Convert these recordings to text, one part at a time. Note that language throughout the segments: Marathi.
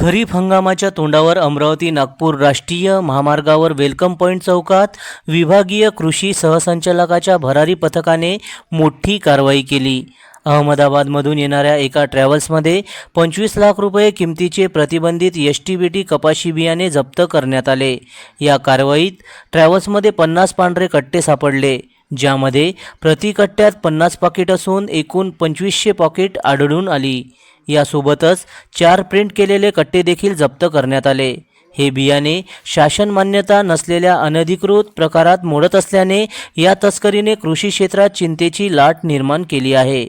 खरीप हंगामाच्या तोंडावर अमरावती नागपूर राष्ट्रीय महामार्गावर वेलकम पॉईंट चौकात विभागीय कृषी सहसंचालकाच्या भरारी पथकाने मोठी कारवाई केली. अहमदाबादमधून येणाऱ्या एका ट्रॅव्हल्समध्ये पंचवीस लाख रुपये किमतीचे प्रतिबंधित एस टी बी टी कपाशी बियाणे जप्त करण्यात आले. या कारवाईत ट्रॅव्हल्समध्ये पन्नास पांढरे कट्टे सापडले. ज्यामध्ये प्रति कट्ट्यात पन्नास पाकिट असून एकूण पंचवीसशे पॉकेट आढळून आली. यासोबतच चार प्रिंट केलेले कट्टे देखील जप्त करण्यात आले. हे बियाणे शासन मान्यता नसलेल्या अनधिकृत प्रकारात मोडत असल्याने या तस्करीने कृषी क्षेत्रात चिंतेची लाट निर्माण केली आहे.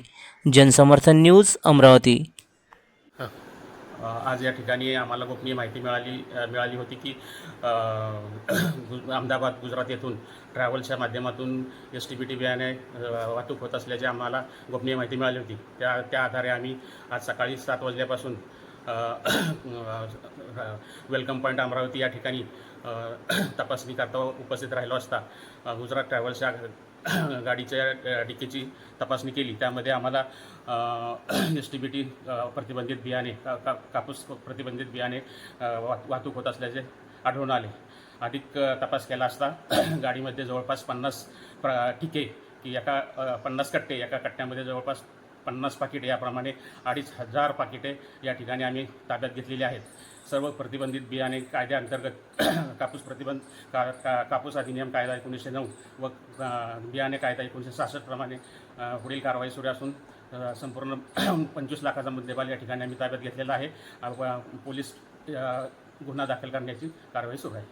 जनसमर्थन न्यूज अमरावती. आज या ठिकाणी आम्हाला गोपनीय माहिती मिळाली मिळाली होती की अहमदाबाद गुजरात येथून ट्रॅव्हल्सच्या माध्यमातून एस टी बी टी बियाणे वाहतूक होत असल्याची आम्हाला गोपनीय माहिती मिळाली होती. त्या त्या आधारे आम्ही आज सकाळी सात वाजल्यापासून वेलकम पॉईंट अमरावती या ठिकाणी तपासणी करता उपस्थित राहिलो असता. गुजरात ट्रॅव्हल्सच्या गाडीच्या डिकीची तपासणी केली. त्यामध्ये आम्हाला एस टी बी टी प्रतिबंधित बियाणे का का- कापूस प्रतिबंधित बियाणे वाहतूक होत असल्याचे आढळून आले. अधिक तपास केला असता गाडीमध्ये जवळपास पन्नास प्र ठिके की एका पन्नास कट्टे एका कट्ट्यामध्ये जवळपास पन्नास पाकिटे याप्रमाणे अडीच हजार पाकिटे या ठिकाणी आम्ही ताब्यात घेतलेली आहेत. सर्व प्रतिबंधित बियाणे कायद्याअंतर्गत कापूस प्रतिबंध का का कापूस अधिनियम कायदा एकोणीसशे नऊ व बियाणे कायदा एकोणीसशे सहासष्टप्रमाणे पुढील कारवाई सुरू असून संपूर्ण पंचवीस लाखाचा मुद्देमाल या ठिकाणी आम्ही ताब्यात घेतलेला आहे. पोलीस गुन्हा दाखल करण्याची कारवाई सुरू आहे.